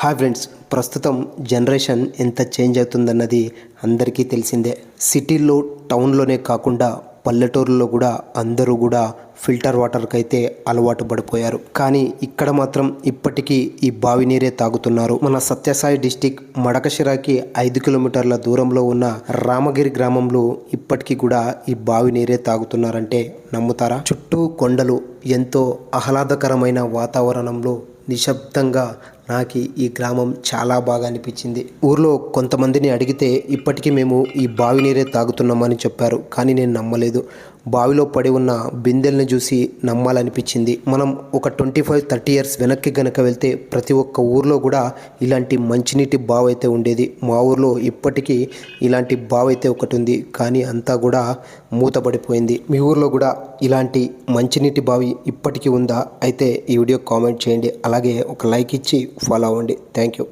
Hi friends ప్రస్తుతం generation ఎంత change అవుతుందన్నది అందరికీ తెలిసిందే. సిటీల్లో టౌన్లోనే కాకుండా పల్లెటూరులో కూడా అందరూ కూడా ఫిల్టర్ వాటర్కి అయితే అలవాటు పడిపోయారు. కానీ ఇక్కడ మాత్రం ఇప్పటికీ ఈ బావి నీరే తాగుతున్నారు. మన సత్యసాయి డిస్టిక్ మడకశిరాకి ఐదు కిలోమీటర్ల దూరంలో ఉన్న రామగిరి గ్రామంలో ఇప్పటికీ కూడా ఈ బావి నీరే తాగుతున్నారంటే నమ్ముతారా? చుట్టూ కొండలు ఎంతో ఆహ్లాదకరమైన వాతావరణంలో నిశ్శబ్దంగా నాకు ఈ గ్రామం చాలా బాగా అనిపించింది. ఊర్లో కొంతమందిని అడిగితే ఇప్పటికీ మేము ఈ బావి నీరే తాగుతున్నామని చెప్పారు కానీ నేను నమ్మలేదు. బావిలో పడి ఉన్న బిందెల్ని చూసి నమ్మాలనిపించింది. మనం ఒక ట్వంటీ ఫైవ్ థర్టీ ఇయర్స్ వెనక్కి గనక వెళ్తే ప్రతి ఒక్క ఊర్లో కూడా ఇలాంటి మంచినీటి బావి అయితే ఉండేది. మా ఊర్లో ఇప్పటికీ ఇలాంటి బావి అయితే ఒకటి ఉంది కానీ అంతా కూడా మూతపడిపోయింది. మీ ఊర్లో కూడా ఇలాంటి మంచినీటి బావి ఇప్పటికీ ఉందా? అయితే ఈ వీడియో కామెంట్ చేయండి. అలాగే ఒక లైక్ ఇచ్చి ఫాలో అవ్వండి. Thank you.